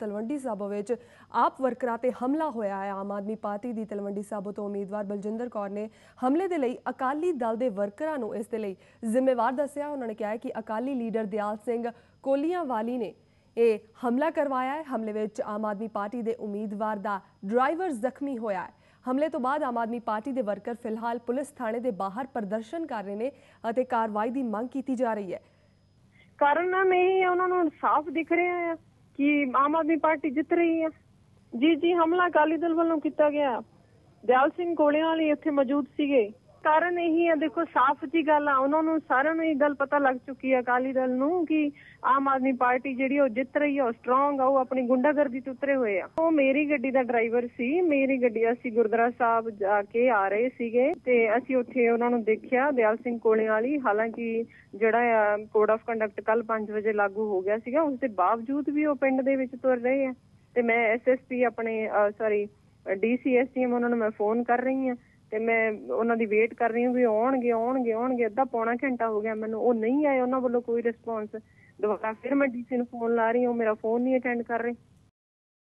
ਤਲਵੰਡੀ ਸਾਬੋ ਵਿੱਚ ਆਪ ਵਰਕਰਾਂ ਤੇ ਹਮਲਾ ਹੋਇਆ ਹੈ। ਆਮ ਆਦਮੀ ਪਾਰਟੀ ਦੀ ਤਲਵੰਡੀ ਸਾਬੋ ਤੋਂ ਉਮੀਦਵਾਰ ਬਲਜਿੰਦਰ ਕੌਰ ਨੇ ਹਮਲੇ ਦੇ ਲਈ ਅਕਾਲੀ ਦਲ ਦੇ ਵਰਕਰਾਂ ਨੂੰ ਇਸ ਦੇ ਲਈ ਜ਼ਿੰਮੇਵਾਰ ਦੱਸਿਆ। ਉਹਨਾਂ ਨੇ ਕਿਹਾ ਕਿ ਅਕਾਲੀ ਲੀਡਰ ਦਿਆਲ ਸਿੰਘ ਕੋਲੀਆਂਵਾਲੀ ਨੇ ਇਹ ਹਮਲਾ ਕਰਵਾਇਆ ਹੈ। ਹਮਲੇ ਵਿੱਚ ਆਮ ਆਦਮੀ ਪਾਰਟੀ ਦੇ ਉਮੀਦਵਾਰ ਦਾ ਡਰਾਈਵਰ ਜ਼ਖਮੀ ਹੋਇਆ ਹੈ। ਹਮਲੇ ਤੋਂ ਬਾਅਦ ਆਮ ਆਦਮੀ ਪਾਰਟੀ ਦੇ ਵਰਕਰ ਫਿਲਹਾਲ ਪੁਲਿਸ ਥਾਣੇ ਦੇ ਬਾਹਰ ਪ੍ਰਦਰਸ਼ਨ ਕਰ ਰਹੇ ਨੇ ਅਤੇ ਕਾਰਵਾਈ ਦੀ ਮੰਗ ਕੀਤੀ ਜਾ ਰਹੀ ਹੈ। ਕਾਰਨ ਨਾ ਨਹੀਂ, ਉਹਨਾਂ ਨੂੰ ਇਨਸਾਫ਼ ਦਿਖ ਰਿਹਾ ਹੈ। ਕਿ ਆਮ ਆਦਮੀ ਪਾਰਟੀ ਜਿੱਤ ਰਹੀ ਹੈ। ਜੀ ਜੀ, ਹਮਲਾ ਅਕਾਲੀ ਦਲ ਵੱਲੋਂ ਕੀਤਾ ਗਿਆ। ਦਿਆਲ ਸਿੰਘ ਕੋਲਿਆਂ ਵਾਲੀ ਇੱਥੇ ਮੌਜੂਦ ਸੀਗੇ। ਕਾਰਨ ਇਹੀ ਹੈ, ਦੇਖੋ ਸਾਫ਼ ਜੀ ਗੱਲ ਆ, ਉਹਨਾਂ ਨੂੰ ਸਾਰਿਆਂ ਨੂੰ ਇਹ ਗੱਲ ਪਤਾ ਲੱਗ ਚੁੱਕੀ ਹੈ ਅਕਾਲੀ ਦਲ ਨੂੰ ਕਿ ਆਮ ਆਦਮੀ ਪਾਰਟੀ ਜਿਹੜੀ ਉਹ ਜਿੱਤ ਰਹੀ ਹੈ ਉਹ ਸਟਰੋਂਗ ਆ, ਉਹ ਆਪਣੀ ਗੁੰਡਾਗਰਦੀ ਤੋਂ ਉਤਰੇ ਹੋਏ ਆ। ਉਹ ਮੇਰੀ ਗੱਡੀ ਦਾ ਡਰਾਈਵਰ ਸੀ, ਮੇਰੀ ਗੱਡੀ ਅਸੀਂ ਗੁਰਦੁਆਰਾ ਸਾਹਿਬ ਜਾ ਕੇ ਆ ਰਹੇ ਸੀਗੇ ਤੇ ਅਸੀਂ ਉੱਥੇ ਉਹਨਾਂ ਨੂੰ ਦੇਖਿਆ, ਦਿਆਲ ਸਿੰਘ ਕੋਲੇ ਵਾਲੀ ਹਾਲਾਂਕਿ ਜਿਹੜਾ ਕੋਡ ਆਫ ਕੰਡਕਟ ਕੱਲ 5 ਵਜੇ ਲਾਗੂ ਹੋ ਗਿਆ ਸੀਗਾ, ਉਸ ਦੇ ਬਾਵਜੂਦ ਵੀ ਉਹ ਪਿੰਡ ਦੇ ਵਿੱਚ ਤੁਰ ਰਹੇ ਆ। ਤੇ ਮੈਂ ਐਸਐਸਪੀ ਆਪਣੇ ਸੌਰੀ ਡੀਸੀਐਸਟੀਐਮ ਉਹਨਾਂ ਨੂੰ ਮੈਂ ਫੋਨ ਕਰ ਰਹੀ ਹਾਂ ਤੇ ਮੈਂ ਉਹਨਾਂ ਦੀ ਵੇਟ ਕਰ ਰਹੀ ਹਾਂ ਵੀ ਆਉਣਗੇ ਆਉਣਗੇ ਆਉਣਗੇ, ਅੱਧਾ ਪੌਣਾ ਘੰਟਾ ਹੋ ਗਿਆ ਮੈਨੂੰ, ਉਹ ਨਹੀਂ ਆਏ, ਉਹਨਾਂ ਵੱਲੋਂ ਕੋਈ ਰਿਸਪੌਂਸ ਦੁਬਾਰਾ ਫਿਰ ਮੈਂ ਡੀਸੀ ਨੂੰ ਫੋਨ ਲਾ ਰਹੀ ਹਾਂ ਮੇਰਾ ਫੋਨ ਨਹੀਂ ਅਟੈਂਡ ਕਰ ਰਹੇ।